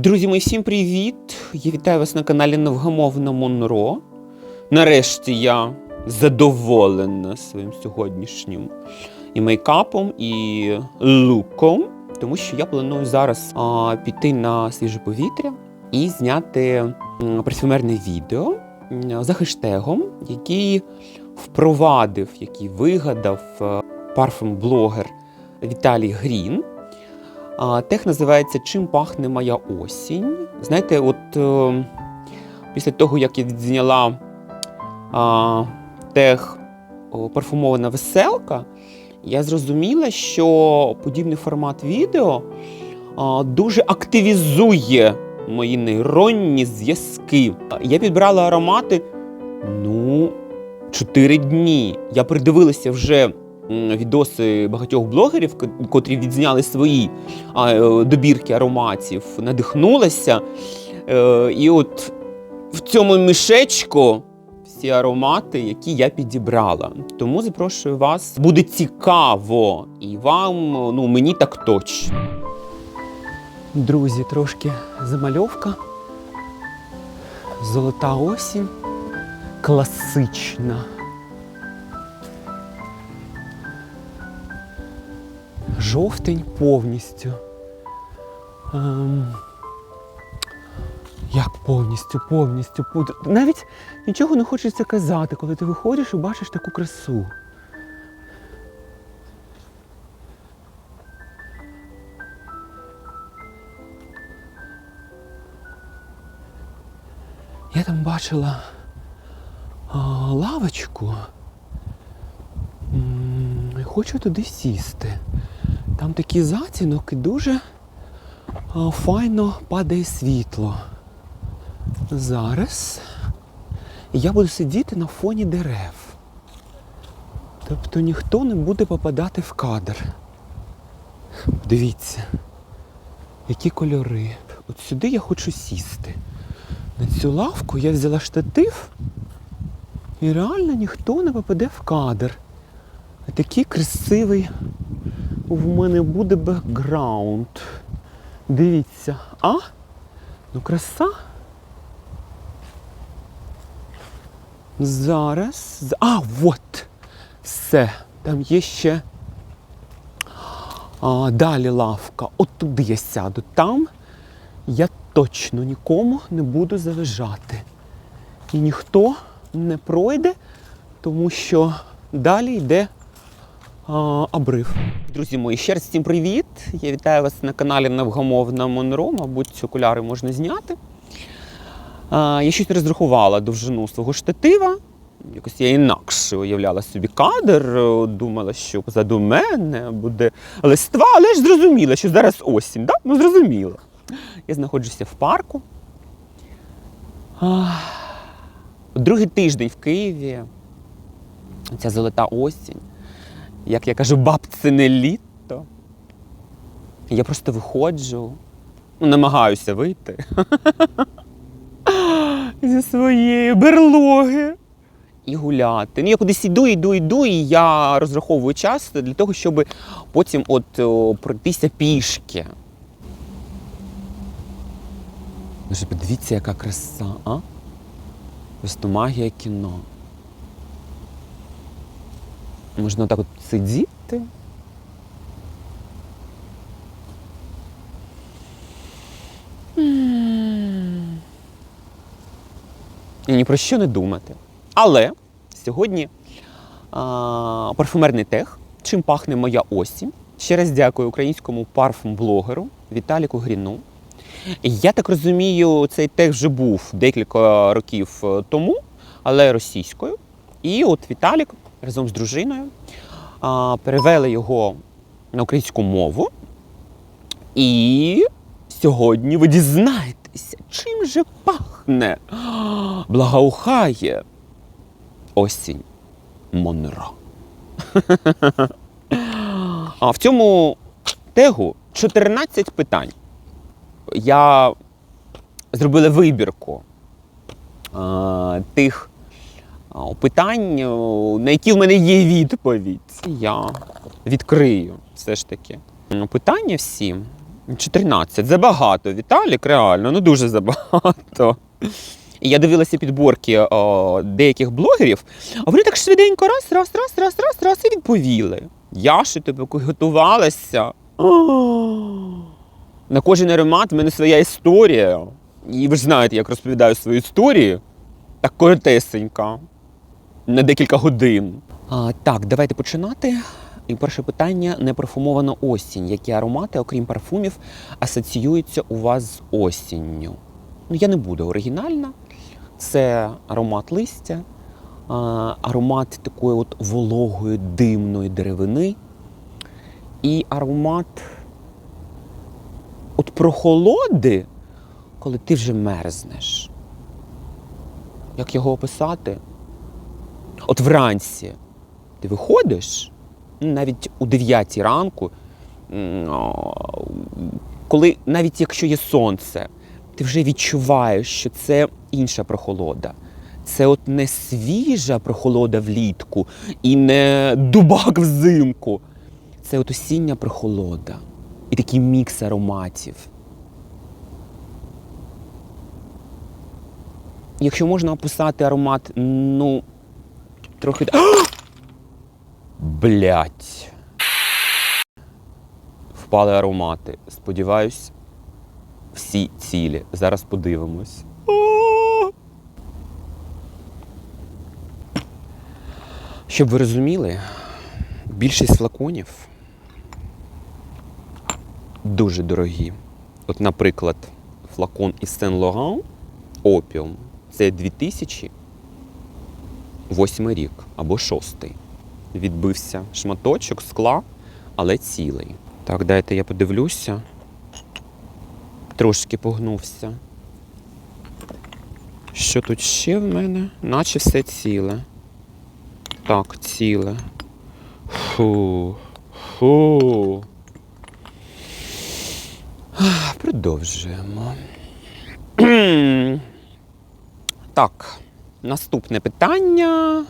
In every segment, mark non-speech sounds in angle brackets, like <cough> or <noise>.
Друзі, мої всім привіт! Я вітаю вас на каналі Невгамовна Монро. Нарешті я задоволена своїм сьогоднішнім і мейкапом, і луком, тому що я планую зараз а, піти на свіже повітря і зняти парфюмерне відео за хештегом, який впровадив, який вигадав е, парфум-блогер Віталій Грін. А, Тех називається Чим пахне моя осінь. Знаєте, от е, після того, як я відзняла а, тех парфумована веселка, я зрозуміла, що подібний формат відео а, дуже активізує мої нейронні зв'язки. Я підбирала аромати ну, 4 дні. Я придивилася вже відоси багатьох блогерів, котрі відзняли свої е, добірки ароматів, надихнулася. Е, І от в цьому мішечку всі аромати, які я підібрала. Тому запрошую вас. Буде цікаво. І вам, ну мені так точно. Друзі, трошки замальовка. Золота осінь. Класична. Жовтень повністю. Ем, як повністю, повністю. Навіть нічого не хочеться казати, коли ти виходиш і бачиш таку красу. Я там бачила а, лавочку. Хочу туди сісти. Там такий затінок і дуже файно падає світло. Зараз я буду сидіти на фоні дерев. Тобто ніхто не буде попадати в кадр. Дивіться, які кольори. От сюди я хочу сісти. На цю лавку я взяла штатив і реально ніхто не попаде в кадр. Такий красивий в мене буде бекграунд. Дивіться, а? Ну краса. Зараз. А, от! Все. Там є ще. А, далі лавка. От туди я сяду. Там я точно нікому не буду заважати. І ніхто не пройде, тому що далі йде а, обрив. Друзі мої, ще раз всім привіт! Я вітаю вас на каналі Невгамовна Монро. Мабуть, ці окуляри можна зняти. Я щось розрахувала довжину свого штатива. Якось я інакше уявляла собі кадр, думала, що позаду мене буде листва, але ж зрозуміла, що зараз осінь, да? Ну зрозуміла. Я знаходжуся в парку. Другий тиждень в Києві. Ця золота осінь. Як я кажу, баб, це не літо. Я просто виходжу, ну, намагаюся вийти <laughs> зі своєї берлоги і гуляти. Ну, я кудись іду, іду, іду, і я розраховую час для того, щоб потім от пройтися пішки. Ну подивіться, яка краса, а? Просто магія кіно. Можна так от сидіти. І ні про що не думати. Але сьогодні а, парфумерний тех. Чим пахне моя осінь. Ще раз дякую українському парфум-блогеру Віталіку Гріну. Я так розумію, цей тех вже був декілька років е, тому, але російською. І от Віталік разом з дружиною перевели його на українську мову. І сьогодні ви дізнаєтеся, чим же пахне, благоухає осінь Монро. А в цьому тегу 14 питань. Я зробила вибірку а, тих питань, на які в мене є відповідь. Я відкрию все ж таки питання всі. 14. Забагато, Віталік, реально, ну дуже забагато. І я дивилася підборки о, деяких блогерів, а вони так швиденько раз, раз, раз, раз, раз, раз і відповіли. Я ще типу готувалася. На кожен аромат в мене своя історія. І ви ж знаєте, як розповідаю свою історію. Так коротесенька. На декілька годин. А, так, давайте починати. І перше питання: непарфумована осінь. Які аромати, окрім парфумів, асоціюються у вас з осінню? Ну, я не буду оригінальна. Це аромат листя, аромат такої от вологої димної деревини і аромат от прохолоди, коли ти вже мерзнеш. Як його описати? От вранці ти виходиш, навіть у 9 ранку, коли навіть якщо є сонце, ти вже відчуваєш, що це інша прохолода. Це от не свіжа прохолода влітку і не дубак взимку. Це от осіння прохолода і такий мікс ароматів. Якщо можна описати аромат, ну, трохи. <gasps> Блять. Впали аромати. Сподіваюсь, всі цілі. Зараз подивимось. <gasps> Щоб ви розуміли, більшість флаконів дуже дорогі. От, наприклад, флакон із Сен Логан Опіум це 2008 рік або 6. Відбився шматочок скла, але цілий. Так, дайте я подивлюся. Трошки погнувся. Що тут ще в мене? Наче все ціле. Так, ціле. Фу. Фу. Продовжуємо. <clears throat> так, наступне питання.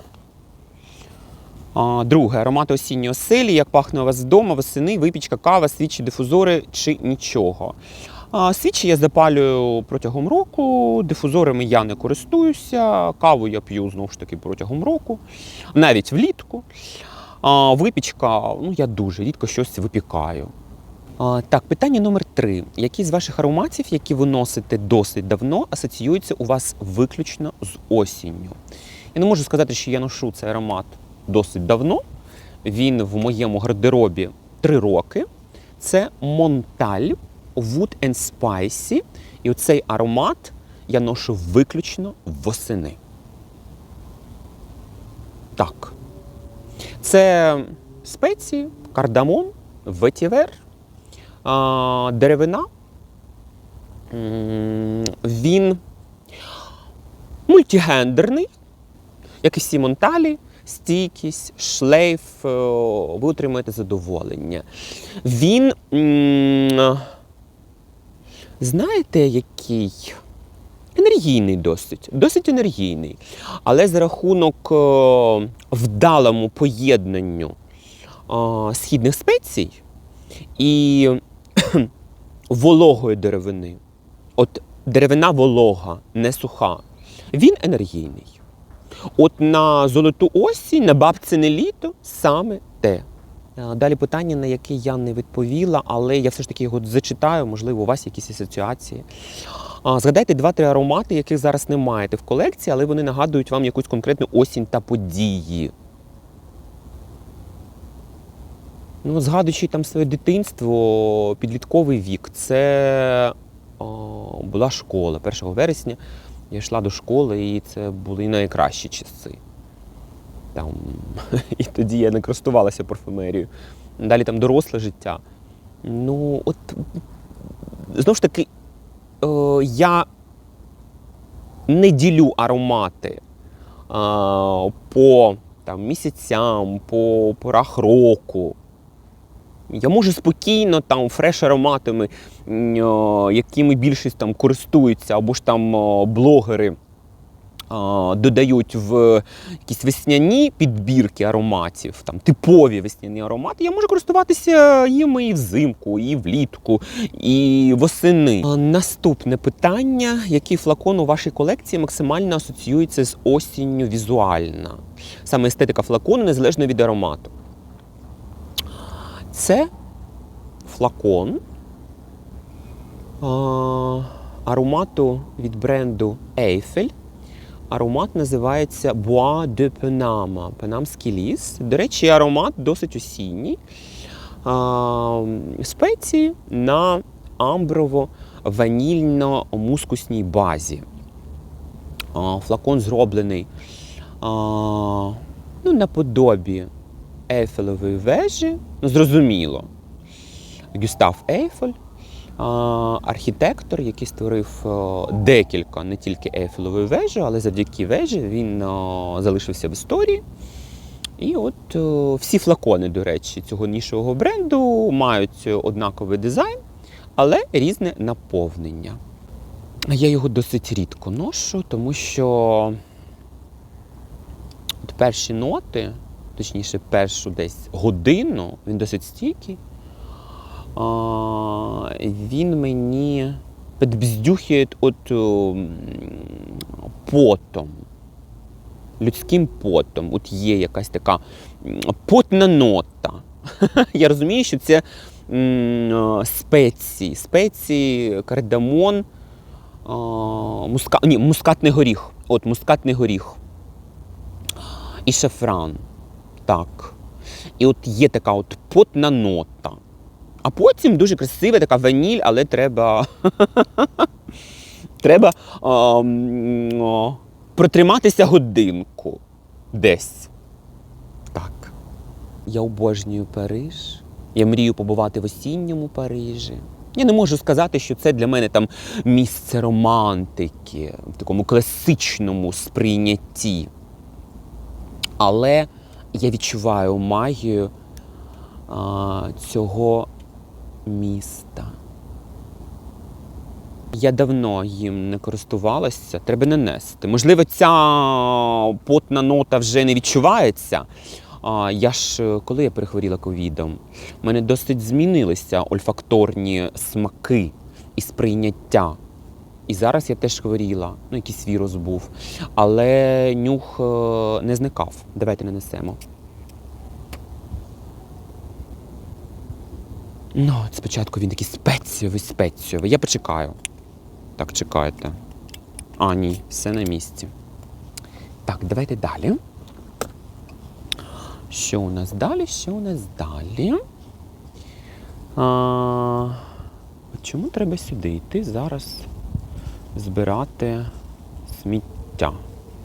Друге, аромати осінньої оселі, як пахне у вас вдома, восени, випічка, кава, свічі, дифузори чи нічого. Свічі я запалюю протягом року, дифузорами я не користуюся, каву я п'ю знову ж таки протягом року, навіть влітку. Випічка, ну я дуже рідко щось випікаю. Так, питання номер три. Які з ваших ароматів, які ви носите досить давно, асоціюються у вас виключно з осінню? Я не можу сказати, що я ношу цей аромат досить давно. Він в моєму гардеробі три роки. Це Монталь Wood and Spicy. І оцей аромат я ношу виключно восени. Так. Це спеції, кардамон, ветівер, деревина. Він мультигендерний, як і всі монталі, стійкість, шлейф, е, ви отримаєте задоволення. Він, знаєте, який? Енергійний досить, досить енергійний. Але за рахунок е, вдалому поєднанню е, східних спецій і <clears throat> вологої деревини. От деревина волога, не суха. Він енергійний. От на золоту осінь, на бабцине літо саме те. Далі питання, на яке я не відповіла, але я все ж таки його зачитаю, можливо, у вас якісь асоціації. Згадайте два-три аромати, яких зараз не маєте в колекції, але вони нагадують вам якусь конкретну осінь та події. Ну, згадуючи там своє дитинство, підлітковий вік, це о, була школа. 1 вересня я йшла до школи, і це були найкращі часи. Там, <laughs> і тоді я не користувалася парфумерією. Далі там доросле життя. Ну, от знову ж таки, е, я не ділю аромати е, по там, місяцям, по порах року. Я можу спокійно там фреш-ароматами, якими більшість там користуються, або ж там блогери додають в якісь весняні підбірки ароматів, там типові весняні аромати, я можу користуватися їми і взимку, і влітку, і восени. Наступне питання: який флакон у вашій колекції максимально асоціюється з осінню візуально? Саме естетика флакону незалежно від аромату. Це флакон а, аромату від бренду Eiffel. Аромат називається Bois de Panama, Панамський ліс. До речі, аромат досить осінній. А, спеції на амброво-ванільно-мускусній базі. А, флакон зроблений а, ну, наподобі Ейфелевої вежі. Ну, зрозуміло. Гюстав Ейфель, архітектор, який створив декілька, не тільки Ейфелевої вежі, але завдяки вежі він залишився в історії. І от всі флакони, до речі, цього нішового бренду мають однаковий дизайн, але різне наповнення. Я його досить рідко ношу, тому що от перші ноти, точніше, першу десь годину, він досить стійкий. А, він мені підбздюхує от о, потом, людським потом. От є якась така потна нота. <laughs> Я розумію, що це спеції, спеції, кардамон, муска... Ні, мускатний горіх. От мускатний горіх. І шафран. Так. І от є така от потна нота. А потім дуже красива така ваніль, але треба. <laughs> треба м, о, протриматися годинку десь. Так. Я обожнюю Париж. Я мрію побувати в осінньому Парижі. Я не можу сказати, що це для мене там місце романтики в такому класичному сприйнятті. Але я відчуваю магію а, цього міста. Я давно їм не користувалася, треба нанести. Можливо, ця потна нота вже не відчувається. А, я ж, е, коли я перехворіла ковідом, в мене досить змінилися ольфакторні смаки і сприйняття. І зараз я теж хворіла, ну якийсь вірус був. Але нюх е, не зникав. Давайте нанесемо. Ну, от спочатку він такий спеціовий, спеціовий. Я почекаю. Так, чекайте. А, ні, все на місці. Так, давайте далі. Що у нас далі? Що у нас далі? А, чому треба сюди йти зараз збирати сміття?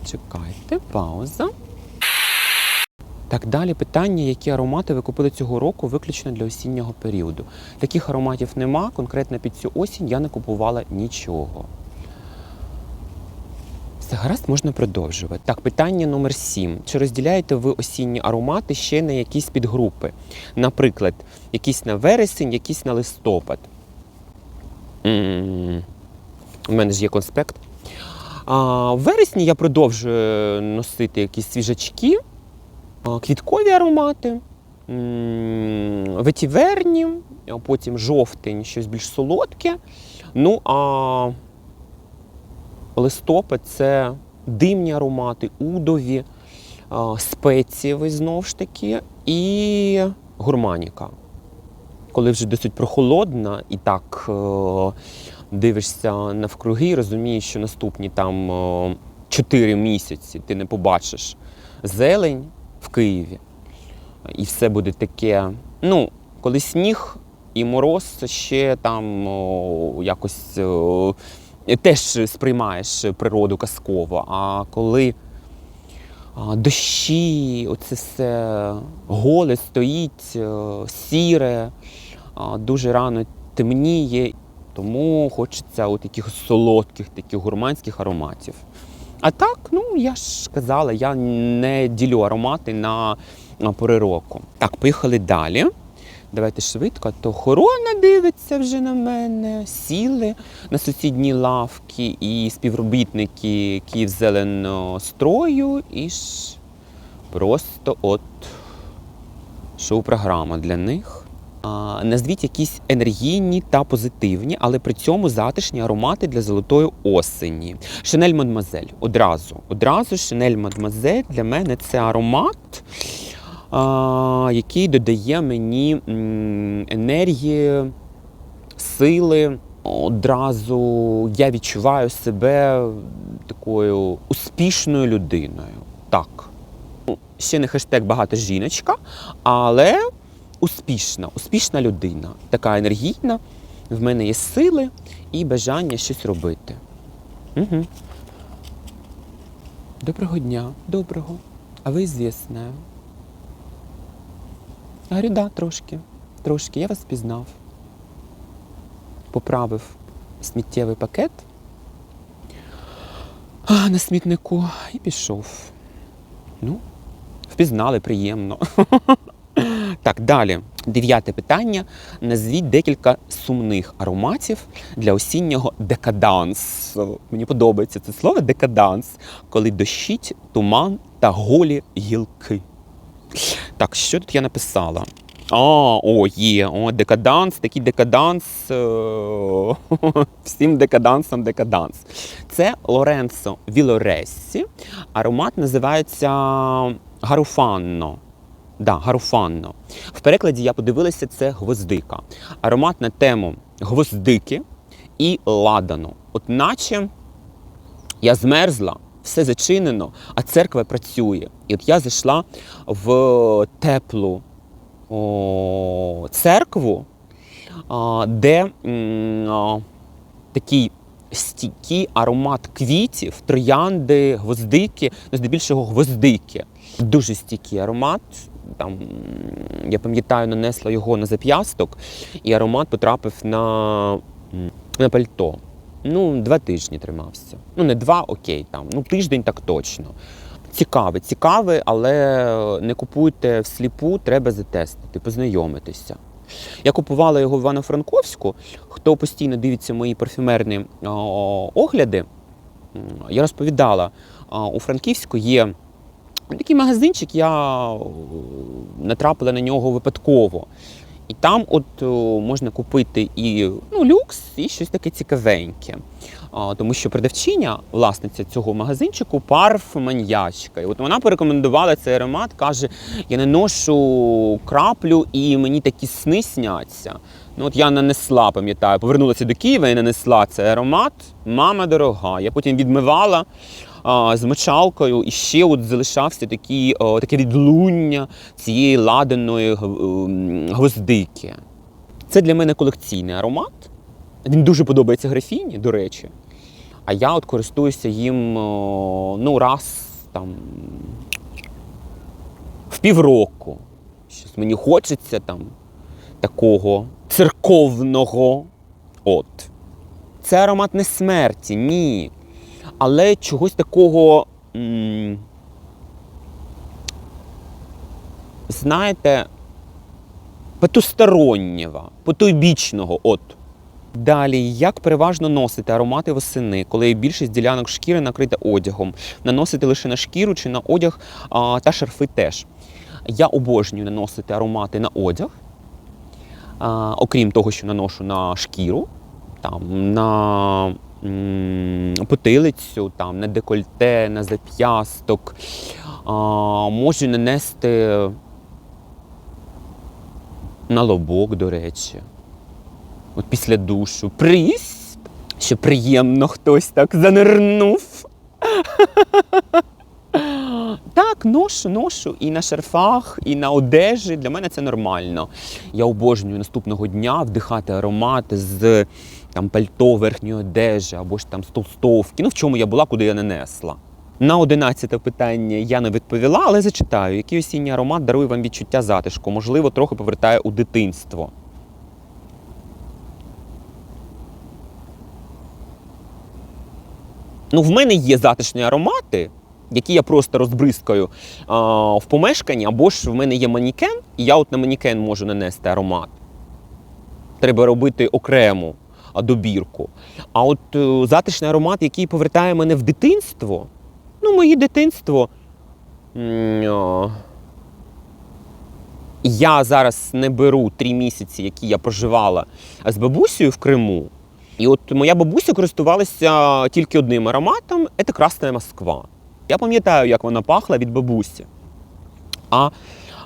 Чекайте, пауза. Так, далі питання, які аромати ви купили цього року виключно для осіннього періоду. Таких ароматів нема. Конкретно під цю осінь я не купувала нічого. Все гаразд, можна продовжувати. Так, питання номер 7. Чи розділяєте ви осінні аромати ще на якісь підгрупи? Наприклад, якісь на вересень, якісь на листопад. М, У мене ж є конспект. А, в вересні я продовжую носити якісь свіжачки, квіткові аромати, ветіверні, а потім жовтень, щось більш солодке. Ну а листопад це димні аромати, удові, а, спецієві знову ж таки, і гурманіка. Коли вже досить прохолодна і так е, дивишся навкруги, розумієш, що наступні там е, 4 місяці ти не побачиш зелень в Києві. І все буде таке. Ну, коли сніг і мороз ще там якось теж сприймаєш природу казково. А коли дощі, оце все голе стоїть, сіре, дуже рано темніє, тому хочеться от таких солодких, таких гурманських ароматів. А так, ну я ж казала, я не ділю аромати на, на пори року. Так, поїхали далі. Давайте швидко, то охорона дивиться вже на мене, сіли на сусідній лавки і співробітники Київзеленострою, і ж просто от шоу-програма для них. Назвіть якісь енергійні та позитивні, але при цьому затишні аромати для золотої осені. Шанель Мадмазель. Одразу. Одразу Шанель Мадмазель для мене це аромат, який додає мені енергії, сили. Одразу я відчуваю себе такою успішною людиною. Так. Ще не хештег багата жіночка, але успішна, успішна людина, така енергійна. В мене є сили і бажання щось робити. Угу. Доброго дня, доброго. А ви звісне? Я говорю, да, трошки. Трошки. Я вас впізнав. Поправив сміттєвий пакет на смітнику і пішов. Ну, впізнали, приємно. <laughs> Так, далі. Дев'яте питання. Назвіть декілька сумних ароматів для осіннього декадансу. Мені подобається це слово декаданс, коли дощить, туман та голі гілки. Так, що тут я написала? А, о, є, о, декаданс, такий декаданс. е, <laughs> Всім декадансам декаданс. Це Лоренцо Вілорессі. Аромат називається Гаруфанно. Да, Гаруфанно. В перекладі я подивилася, це гвоздика. Аромат на тему гвоздики і ладану. От наче я змерзла, все зачинено, а церква працює. І от я зайшла в теплу о, церкву, а, де а, такий стійкий аромат квітів, троянди, гвоздики, ну, здебільшого гвоздики. Дуже стійкий аромат. Там, я пам'ятаю, нанесла його на зап'ясток, і аромат потрапив на, на пальто. Ну, два тижні тримався. Ну, не два, окей, там, ну тиждень так точно. Цікаве, цікаве, але не купуйте всліпу, треба затестити, познайомитися. Я купувала його в Івано-Франковську. Хто постійно дивиться мої парфюмерні огляди, я розповідала, у Франківську є такий магазинчик, я натрапила на нього випадково. І там от можна купити і ну, люкс, і щось таке цікавеньке. А, тому що продавчиня, власниця цього магазинчику, парфманьячка. І от вона порекомендувала цей аромат, каже: я не ношу краплю і мені такі сни сняться. Ну от я нанесла, пам'ятаю, повернулася до Києва і нанесла цей аромат. Мама дорога. Я потім відмивала а, з мочалкою, і ще от залишався такі, о, таке відлуння цієї ладаної гвоздики. Це для мене колекційний аромат. Він дуже подобається графіні, до речі. А я от користуюся їм ну, раз там в півроку. Щось мені хочеться там такого церковного. От. Це аромат не смерті, ні. Але чогось такого. м, знаєте, потустороннього, потойбічного. От. Далі, як переважно носити аромати восени, коли більшість ділянок шкіри накрита одягом, наносити лише на шкіру чи на одяг а, та шарфи теж. Я обожнюю наносити аромати на одяг, окрім того, що наношу на шкіру, там, на потилицю, там, на декольте, на зап'ясток. Можу нанести на лобок, до речі. От після душу. Приїзд, що приємно хтось так занирнув. <laughs> Ношу, ношу і на шарфах, і на одежі. Для мене це нормально. Я обожнюю наступного дня вдихати аромати з там, пальто верхньої одежі або ж там з толстовки. Ну, в чому я була, куди я не несла. На одинадцяте питання я не відповіла, але зачитаю, який осінній аромат дарує вам відчуття затишку, можливо, трохи повертає у дитинство. Ну, в мене є затишні аромати, які я просто розбризкаю а, в помешканні, або ж в мене є манікен, і я от на манікен можу нанести аромат. Треба робити окрему добірку. А от е, затишний аромат, який повертає мене в дитинство, ну, моє дитинство. Я зараз не беру три місяці, які я проживала з бабусею в Криму. І от моя бабуся користувалася тільки одним ароматом це Красна Москва. Я пам'ятаю, як вона пахла від бабусі. А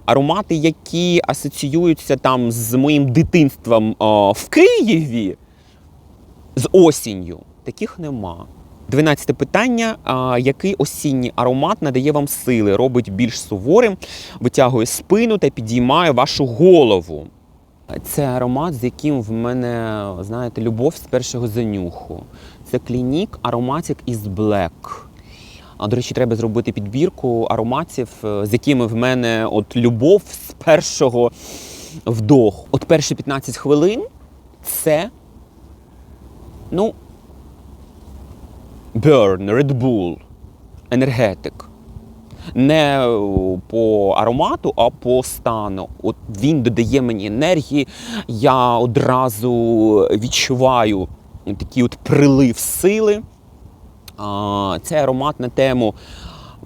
аромати, які асоціюються там з моїм дитинством о, в Києві з осінню, таких нема. Дванадцяте питання: а, який осінній аромат надає вам сили, робить більш суворим, витягує спину та підіймає вашу голову? Це аромат, з яким в мене, знаєте, любов з першого занюху. Це клінік Aromatic is Black. А, до речі, треба зробити підбірку ароматів, е, з якими в мене от любов з першого вдоху. От перші 15 хвилин це, ну, Burn, Red Bull, енергетик. Не е, по аромату, а по стану. От він додає мені енергії, я одразу відчуваю такий от прилив сили. Це аромат на тему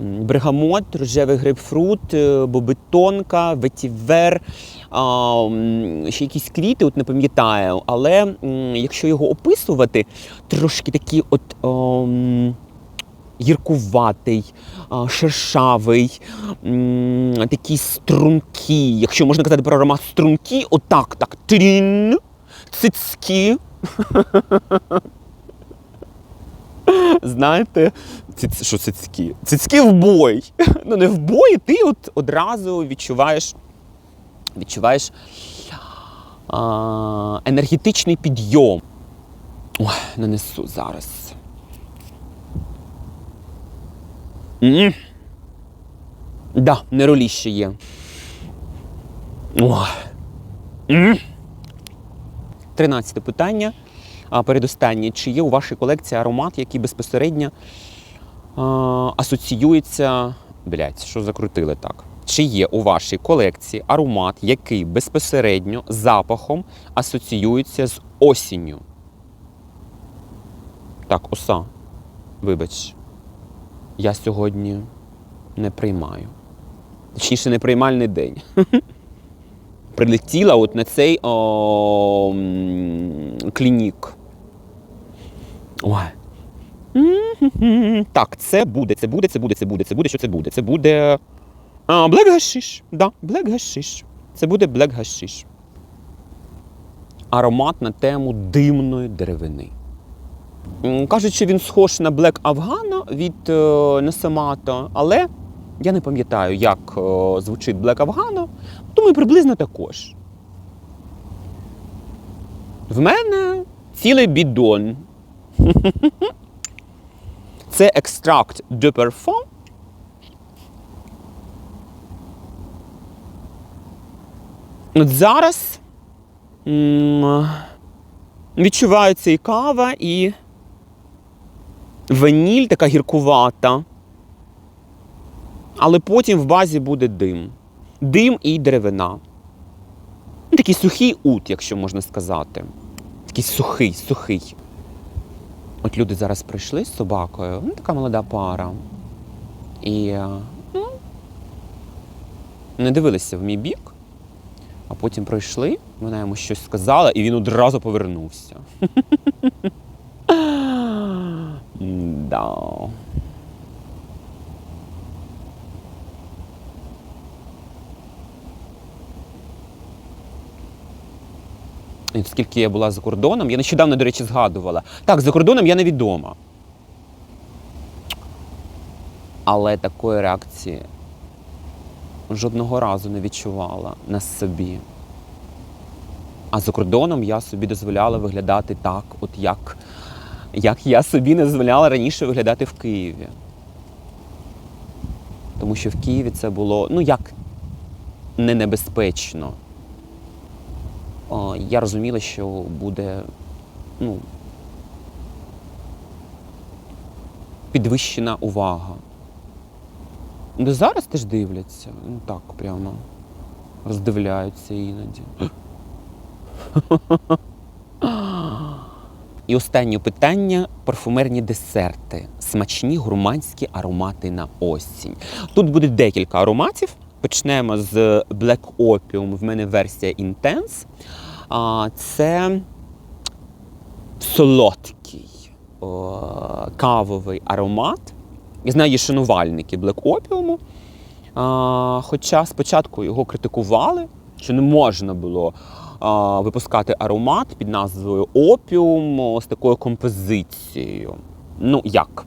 м, бергамот, рожевий грейпфрут, е, бобетонка, ветівер, ще якісь квіти, от не пам'ятаю. Але якщо його описувати, трошки такий от. Гіркуватий, шершавий, такий стрункий. Якщо можна казати про аромат стрункий, отак, так, трін, цицькі. <laughs> Знаєте, ці- що цицькі? Цицькі в бой. <laughs> Ну не в бой, ти от одразу відчуваєш, відчуваєш а, енергетичний підйом. Ой, нанесу зараз. м Да, нероліще є. Ой. м Тринадцяте питання. Передостаннє. Чи є у вашій колекції аромат, який безпосередньо асоціюється. Блять, що закрутили так? Чи є у вашій колекції аромат, який безпосередньо запахом асоціюється з осінню? Так, оса. Вибач, я сьогодні не приймаю. Точніше, не приймальний день. <laughs> Прилетіла от на цей о, клінік. Ой. Так, це буде, це буде, це буде, це буде, це буде. Що це буде? Це буде. А, Black Hashish. Да, Black Hashish. Це буде Black Hashish. Аромат на тему димної деревини. Кажуть, що він схож на Black Afghana від е, Несемата, але я не пам'ятаю, як е, звучить Black Afghana, думаю, приблизно також. В мене цілий бідон. <laughs> Це екстракт de parfum. От зараз відчувається і кава, і ваніль така гіркувата. Але потім в базі буде дим. Дим і деревина. Такий сухий ут, якщо можна сказати. Такий сухий, сухий. От люди зараз прийшли з собакою, ну, така молода пара. І е, ну, не дивилися в мій бік, а потім пройшли, вона йому щось сказала, і він одразу повернувся. <laughs> Да. Оскільки я була за кордоном, я нещодавно, до речі, згадувала. Так, за кордоном я невідома. Але такої реакції жодного разу не відчувала на собі. А за кордоном я собі дозволяла виглядати так, от як, як я собі не дозволяла раніше виглядати в Києві. Тому що в Києві це було, ну як не небезпечно. Я розуміла, що буде ну, підвищена увага. Ну, зараз теж дивляться. Ну так прямо роздивляються іноді. І останнє питання парфумерні десерти. Смачні гурманські аромати на осінь. Тут буде декілька ароматів. Почнемо з Black Opium. В мене версія Intense. А, Це солодкий о, кавовий аромат. Я знаю, є шанувальники. А, хоча спочатку його критикували, що не можна було а, випускати аромат під назвою Опіум з такою композицією. Ну, як?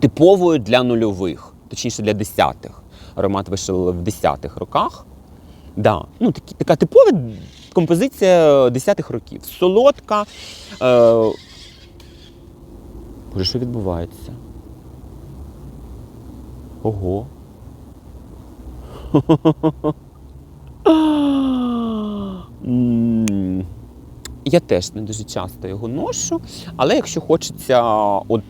Типовою для нульових, точніше для десятих. Аромат вийшов в десятих роках. Да. Ну, такі, така типова композиція десятих років. Солодка. Е... Боже, що відбувається? Ого. <laughs> Я теж не дуже часто його ношу, але якщо хочеться от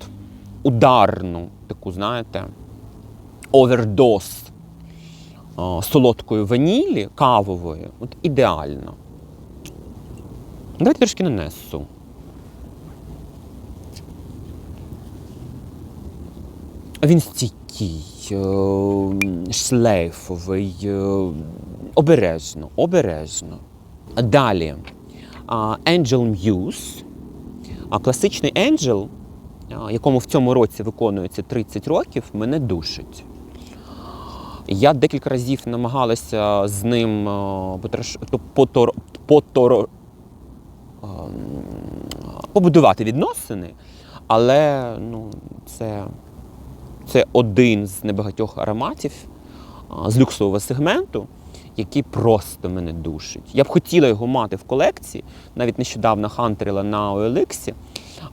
ударну, таку, знаєте, овердоз а, солодкої ванілі, кавової, от ідеально. Давайте трошки нанесу. Він стійкий, е, шлейфовий, е, обережно, обережно. Далі Angel Muse. Класичний Angel, якому в цьому році виконується 30 років, мене душить. Я декілька разів намагалася з ним е, потор... потор... ем, побудувати відносини, але ну, це, це один з небагатьох ароматів з люксового сегменту, який просто мене душить. Я б хотіла його мати в колекції, навіть нещодавно хантерила на OLX,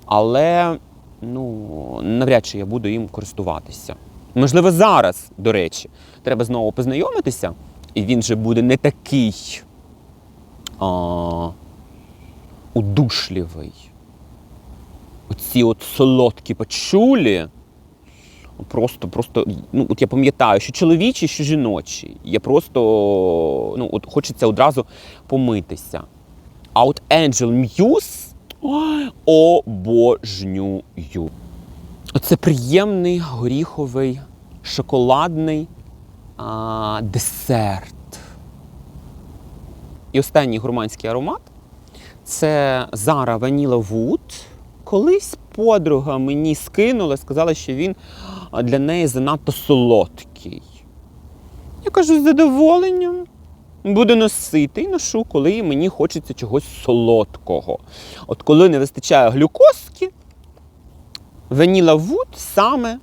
але ну, навряд чи я буду їм користуватися. Можливо, зараз, до речі, треба знову познайомитися, і він же буде не такий удушливий. Оці от солодкі пачулі. Просто, просто, ну, от я пам'ятаю, що чоловічий, що жіночий. Я просто ну, от хочеться одразу помитися. А от Angel Muse обожнюю. Оце приємний горіховий шоколадний а, десерт. І останній гурманський аромат це Zara Vanilla Wood. Колись подруга мені скинула, сказала, що він для неї занадто солодкий. Я кажу, з задоволенням. Буду носити і ношу, коли мені хочеться чогось солодкого. От коли не вистачає глюкозки, Ваніла Вуд саме,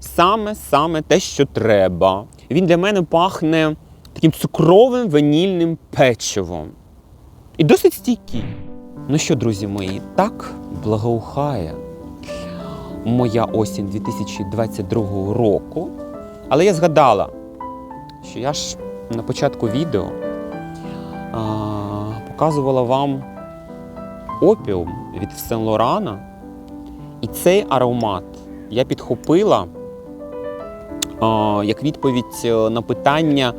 саме, саме те, що треба. Він для мене пахне таким цукровим ванільним печивом. І досить стійкий. Ну що, друзі мої, так благоухає моя осінь 2022 року. Але я згадала, що я ж на початку відео а, показувала вам опіум від Сен Лорана. І цей аромат я підхопила а, як відповідь е, на питання,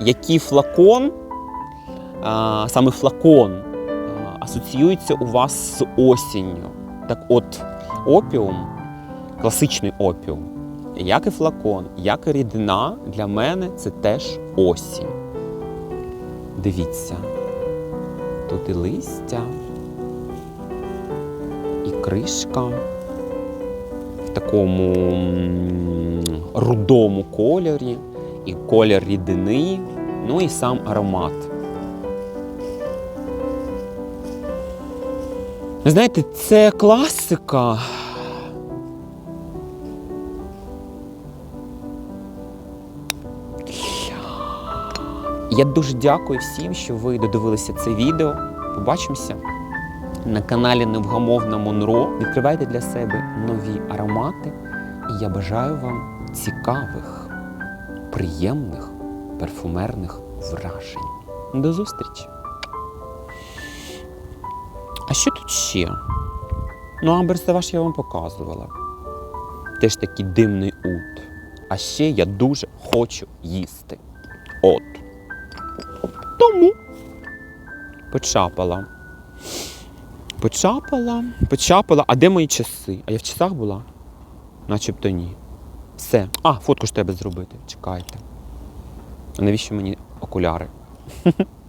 який флакон, саме флакон, асоціюється у вас з осінню. Так от, опіум, класичний опіум, як і флакон, як і рідина, для мене це теж осінь. Дивіться, тут і листя, і кришка в такому рудому кольорі, і колір рідини, ну і сам аромат. Знаєте, це класика. Я дуже дякую всім, що ви додивилися це відео. Побачимося на каналі Невгамовна Монро. Відкривайте для себе нові аромати. І я бажаю вам цікавих, приємних парфумерних вражень. До зустрічі! А що тут ще? Ну, Амбер Саваш я вам показувала. Теж такий димний ут. А ще я дуже хочу їсти. От. Тому Почапала. Почапала, почапала. А де мої часи? А я в часах була? Начебто ні. Все. А, фотку ж треба зробити. Чекайте. А навіщо мені окуляри? <laughs>